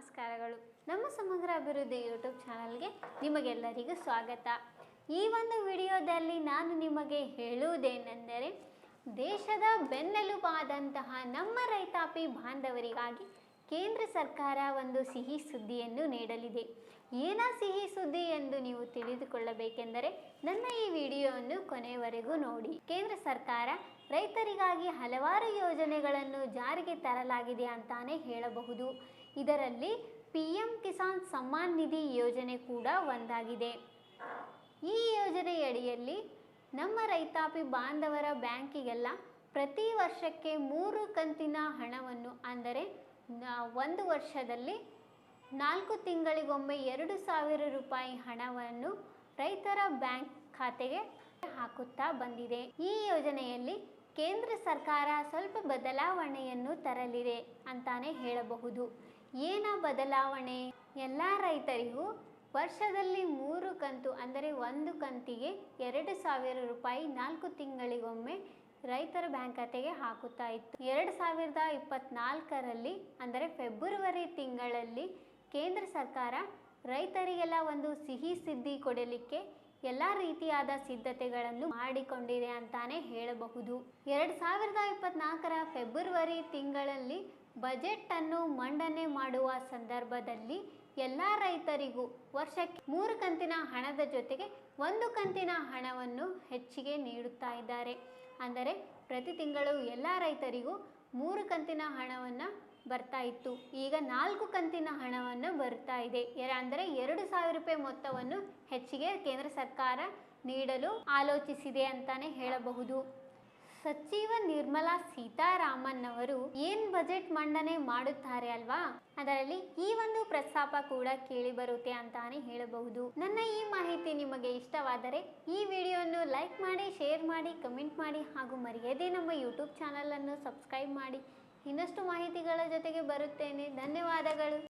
ನಮಸ್ಕಾರಗಳು. ನಮ್ಮ ಸಮಗ್ರ ಅಭಿವೃದ್ಧಿ ಯೂಟ್ಯೂಬ್ ಚಾನಲ್ಗೆ ನಿಮಗೆಲ್ಲರಿಗೂ ಸ್ವಾಗತ. ಈ ಒಂದು ವಿಡಿಯೋದಲ್ಲಿ ನಾನು ನಿಮಗೆ ಹೇಳುವುದೇನೆಂದರೆ, ದೇಶದ ಬೆನ್ನೆಲುಬಾದಂತಹ ನಮ್ಮ ರೈತಾಪಿ ಬಾಂಧವರಿಗಾಗಿ ಕೇಂದ್ರ ಸರ್ಕಾರ ಒಂದು ಸಿಹಿ ಸುದ್ದಿಯನ್ನು ನೀಡಲಿದೆ. ಏನ ಸಿಹಿ ಸುದ್ದಿ ಎಂದು ನೀವು ತಿಳಿದುಕೊಳ್ಳಬೇಕೆಂದರೆ ನನ್ನ ಈ ವಿಡಿಯೋವನ್ನು ಕೊನೆಯವರೆಗೂ ನೋಡಿ. ಕೇಂದ್ರ ಸರ್ಕಾರ ರೈತರಿಗಾಗಿ ಹಲವಾರು ಯೋಜನೆಗಳನ್ನು ಜಾರಿಗೆ ತರಲಾಗಿದೆ ಅಂತಾನೆ ಹೇಳಬಹುದು. ಇದರಲ್ಲಿ ಪಿ ಎಂ ಕಿಸಾನ್ ಸಮ್ಮಾನ್ ನಿಧಿ ಯೋಜನೆ ಕೂಡ ಒಂದಾಗಿದೆ. ಈ ಯೋಜನೆಯಡಿಯಲ್ಲಿ ನಮ್ಮ ರೈತಾಪಿ ಬಾಂಧವರ ಬ್ಯಾಂಕಿಗೆಲ್ಲ ಪ್ರತಿ ವರ್ಷಕ್ಕೆ ಮೂರು ಕಂತಿನ ಹಣವನ್ನು, ಅಂದರೆ ಒಂದು ವರ್ಷದಲ್ಲಿ ನಾಲ್ಕು ತಿಂಗಳಿಗೊಮ್ಮೆ ಎರಡು ಸಾವಿರ ರೂಪಾಯಿ ಹಣವನ್ನು ರೈತರ ಬ್ಯಾಂಕ್ ಖಾತೆಗೆ ಹಾಕುತ್ತಾ ಬಂದಿದೆ. ಈ ಯೋಜನೆಯಲ್ಲಿ ಕೇಂದ್ರ ಸರ್ಕಾರ ಸ್ವಲ್ಪ ಬದಲಾವಣೆಯನ್ನು ತರಲಿದೆ ಅಂತಾನೆ ಹೇಳಬಹುದು. ಏನ ಬದಲಾವಣೆ? ಎಲ್ಲ ರೈತರಿಗೂ ವರ್ಷದಲ್ಲಿ ಮೂರು ಕಂತು, ಅಂದರೆ ಒಂದು ಕಂತಿಗೆ ಎರಡು ಸಾವಿರ ರೂಪಾಯಿ ನಾಲ್ಕು ತಿಂಗಳಿಗೊಮ್ಮೆ ರೈತರ ಬ್ಯಾಂಕ್ ಖಾತೆಗೆ ಹಾಕುತ್ತಾ ಇತ್ತು. ಎರಡು ಸಾವಿರದ ಇಪ್ಪತ್ನಾಲ್ಕರಲ್ಲಿ, ಅಂದರೆ ಫೆಬ್ರವರಿ ತಿಂಗಳಲ್ಲಿ, ಕೇಂದ್ರ ಸರ್ಕಾರ ರೈತರಿಗೆಲ್ಲ ಒಂದು ಸಿಹಿ ಸಿದ್ಧಿ ಕೊಡಲಿಕ್ಕೆ ಎಲ್ಲ ರೀತಿಯಾದ ಸಿದ್ಧತೆಗಳನ್ನು ಮಾಡಿಕೊಂಡಿದೆ ಅಂತಾನೆ ಹೇಳಬಹುದು. ಎರಡು ಸಾವಿರದ ಇಪ್ಪತ್ನಾಲ್ಕರ ಫೆಬ್ರವರಿ ತಿಂಗಳಲ್ಲಿ ಬಜೆಟ್ ಅನ್ನು ಮಂಡನೆ ಮಾಡುವ ಸಂದರ್ಭದಲ್ಲಿ ಎಲ್ಲ ರೈತರಿಗೂ ವರ್ಷಕ್ಕೆ ಮೂರು ಕಂತಿನ ಹಣದ ಜೊತೆಗೆ ಒಂದು ಕಂತಿನ ಹಣವನ್ನು ಹೆಚ್ಚಿಗೆ ನೀಡುತ್ತಾ ಇದ್ದಾರೆ. ಅಂದರೆ ಪ್ರತಿ ತಿಂಗಳು ಎಲ್ಲ ರೈತರಿಗೂ ಮೂರು ಕಂತಿನ ಹಣವನ್ನು ಬರ್ತಾ ಇತ್ತು. ಈಗ ನಾಲ್ಕು ಕಂತಿನ ಹಣವನ್ನು ಬರ್ತಾ ಇದೆ. ಅಂದರೆ ಎರಡು ಸಾವಿರ ರೂಪಾಯಿ ಮೊತ್ತವನ್ನು ಹೆಚ್ಚಿಗೆ ಕೇಂದ್ರ ಸರ್ಕಾರ ನೀಡಲು ಆಲೋಚಿಸಿದೆ ಅಂತಾನೆ ಹೇಳಬಹುದು. ಸಚಿವ ನಿರ್ಮಲಾ ಸೀತಾರಾಮನ್ ಅವರು ಏನ್ ಬಜೆಟ್ ಮಂಡನೆ ಮಾಡುತ್ತಾರೆ ಅಲ್ವಾ? ಅದರಲ್ಲಿ ಈ ಒಂದು ಪ್ರಸ್ತಾಪ ಕೂಡ ಕೇಳಿ ಬರುತ್ತೆ ಅಂತಾನೆ ಹೇಳಬಹುದು. ನನ್ನ ಈ ಮಾಹಿತಿ ನಿಮಗೆ ಇಷ್ಟವಾದರೆ ಈ ವಿಡಿಯೋವನ್ನು ಲೈಕ್ ಮಾಡಿ, ಶೇರ್ ಮಾಡಿ, ಕಮೆಂಟ್ ಮಾಡಿ ಹಾಗೂ ಮರೆಯದೆ ನಮ್ಮ ಯೂಟ್ಯೂಬ್ ಚಾನಲ್ ಅನ್ನು ಸಬ್ಸ್ಕ್ರೈಬ್ ಮಾಡಿ. ಇನ್ನಷ್ಟು ಮಾಹಿತಿಗಳ ಜೊತೆಗೆ ಬರುತ್ತೇನೆ. ಧನ್ಯವಾದಗಳು.